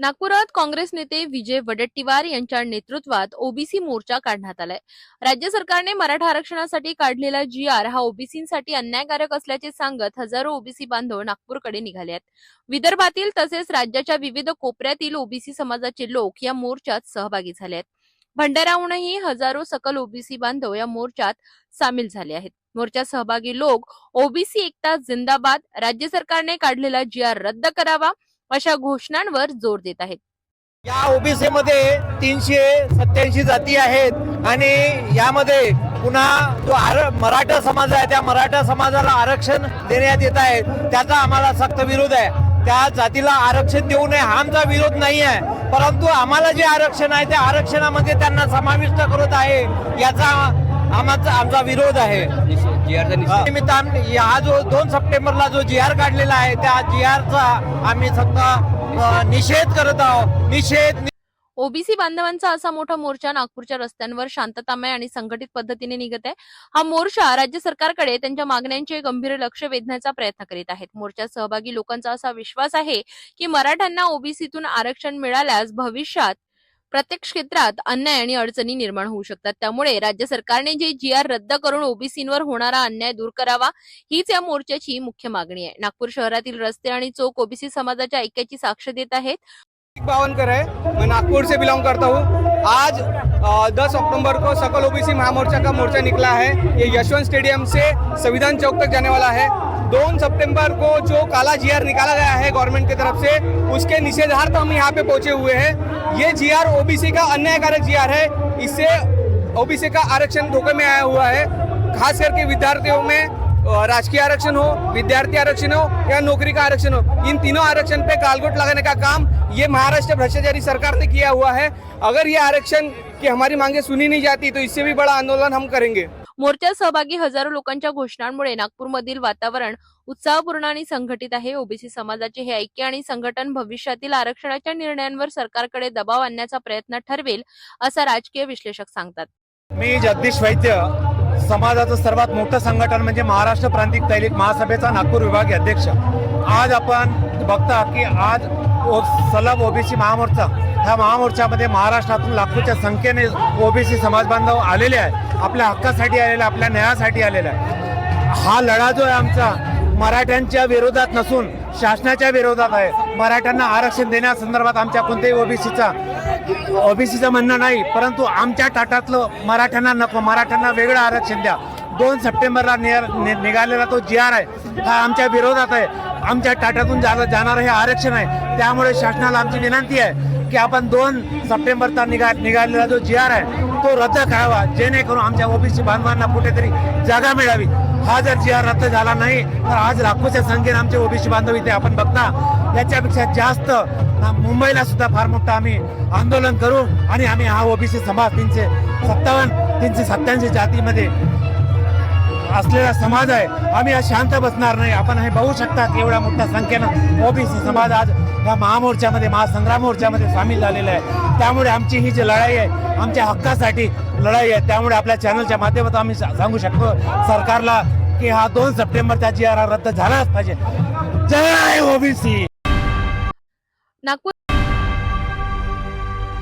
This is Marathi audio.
नागपुरात काँग्रेस नेते विजय वडेट्टीवार यांच्या नेतृत्वात ओबीसी मोर्चा काढण्यात आलाय. राज्य सरकारने मराठा आरक्षणासाठी काढलेला जी आर हा ओबीसीसाठी अन्यायकारक असल्याचे सांगत हजारो ओबीसी बांधव नागपूरकडे निघाले आहेत. विदर्भातील तसेच राज्याच्या विविध कोपऱ्यातील ओबीसी समाजाचे लोक या मोर्चात सहभागी झाले आहेत. भंडाऱ्याहूनही हजारो सकल ओबीसी बांधव या मोर्चात सामील झाले आहेत. मोर्चात सहभागी लोक ओबीसी एकता जिंदाबाद राज्य सरकारने काढलेला जी आर रद्द करावा अशा घोषणांवर जोर देत आहेत. या ओबीसी मध्ये तीनशे सत्याऐंशी जाती आहेत आणि यामध्ये पुन्हा जो आर मराठा समाज आहे त्या मराठा समाजाला आरक्षण देण्यात येत आहे. त्याचा आम्हाला सक्त विरोध आहे. त्या जातीला आरक्षण देऊ नये हा आमचा विरोध नाही आहे. परंतु आम्हाला जे आरक्षण आहे त्या आरक्षणामध्ये त्यांना समाविष्ट करत आहे याचा आमचा आमचा विरोध आहे. या निमित्तानं हा जो दोन सप्टेंबरला जो जी आर काढलेला आहे त्या जी आरचा आम्ही अ, निषेध करत आहोत. निषेध ओबीसी बांधवांचा असा मोठा मोर्चा नागपूरच्या रस्त्यांवर शांततामय आणि संघटित पद्धतीने निघत आहे. हा मोर्चा राज्य सरकारकडे त्यांच्या मागण्यांचे गंभीर लक्ष वेधण्याचा प्रयत्न करीत आहेत. मोर्चात सहभागी लोकांचा असा विश्वास आहे की मराठ्यांना ओबीसीतून आरक्षण मिळाल्यास भविष्यात प्रत्येक क्षेत्रात अन्याय आणि अडचणी निर्माण होऊ शकतात. त्यामुळे राज्य सरकारने जे जी आर रद्द करून ओबीसींवर होणारा अन्याय दूर करावा हीच या मोर्चाची मुख्य मागणी आहे. नागपूर शहरातील रस्ते आणि चौक ओबीसी समाजाच्या ऐक्याची साक्ष देत आहेत. बावनकर है मैं नागपुर से बिलोंग करता हूँ. आज आ, 10 अक्टूबर को सकल ओबीसी महामोर्चा का मोर्चा निकला है ये यशवंत स्टेडियम से संविधान चौक तक जाने वाला है. दोन सितंबर को जो काला जीआर निकाला गया है गवर्नमेंट की तरफ़ से, उसके निषेधार्थ हम यहाँ पे पहुँचे हुए हैं। ये जीआर ओबीसी का अन्यायकारक जीआर है। इससे ओबीसी का आरक्षण धोखे में आया हुआ है। खास करके विद्यार्थियों में राजकीय आरक्षण हो, विद्यार्थी आरक्षण हो या नौकरी का आरक्षण हो, इन तीनों आरक्षण पे कालगोट लगाने का काम ये महाराष्ट्र भ्रष्टाचारी सरकार ने किया हुआ है। अगर ये आरक्षण की हमारी मांगे सुनी नहीं जाती तो इससे भी बड़ा आंदोलन हम करेंगे। मोर्चात सहभागी हजारो लोकांच्या घोषणांमुळे नागपूरमधील वातावरण उत्साहपूर्ण आणि संघटित आहे. ओबीसी समाजाचे हे ऐक्य आणि संघटन भविष्यातील आरक्षणाच्या निर्णयांवर सरकारकडे दबाव आणण्याचा प्रयत्न ठरवेल असं राजकीय विश्लेषक सांगतात. मी जगदीश वैद्य समाजाचं सर्वात मोठं संघटन म्हणजे महाराष्ट्र प्रांतिक दैनिक महासभेचा नागपूर विभागीय अध्यक्ष. आज आपण बघता की आज ओ सलग ओबीसी महामोर्चा ह्या महामोर्चामध्ये महाराष्ट्रातून लाखोच्या संख्येने ओबीसी समाज बांधव आलेले आहे आपल्या हक्कासाठी आलेले आपल्या न्यायासाठी आलेले आहे हा लढा जो आहे आमचा मराठ्यांच्या विरोधात नसून शासनाच्या विरोधात आहे. मराठ्यांना आरक्षण देण्यासंदर्भात आमच्या कोणत्याही ओबीसीचा ओबीसीचं म्हणणं नाही परंतु आमच्या ताटातलं मराठ्यांना नको मराठ्यांना वेगळं आरक्षण द्या. दोन सप्टेंबरला नियर- नि- निघालेला तो जी आर आहे हा आमच्या विरोधात आहे. आमच्या ताटातून जा जाणारं हे आरक्षण आहे. त्यामुळे शासनाला आमची विनंती आहे की आपण दोन सप्टेंबरचा निघा निघालेला जो जी आर आहे तो रद्द करावा जेणेकरून आमच्या ओबीसी बांधवांना कुठेतरी जागा मिळावी. हा जर जी आर रद्द झाला नाही तर आज लाखोच्या संख्येने आमचे ओबीसी बांधव इथे आपण बघता याच्यापेक्षा जास्त मुंबईला सुद्धा फार मोठं आम्ही आंदोलन करू आणि आम्ही हा ओबीसी समाज तीनशे सत्तावन्न तीनशे सत्याऐंशी जातीमध्ये असलेला समाज आहे. आम्ही आज शांत बसणार नाही. आपण हे बघू शकता एवढ्या मोठ्या संख्येनं ओबीसी समाज आज या महामोर्चामध्ये महासंग्राम मोर्चामध्ये सामील झालेला आहे. त्यामुळे आमची ही जी लढाई आहे आमच्या हक्कासाठी लढाई आहे. त्यामुळे आपल्या चॅनलच्या माध्यमातून आम्ही सांगू शकतो सरकारला की हा दोन सप्टेंबरचा जी आर रद्द झालाच पाहिजे. जय ओबीसी नागपूर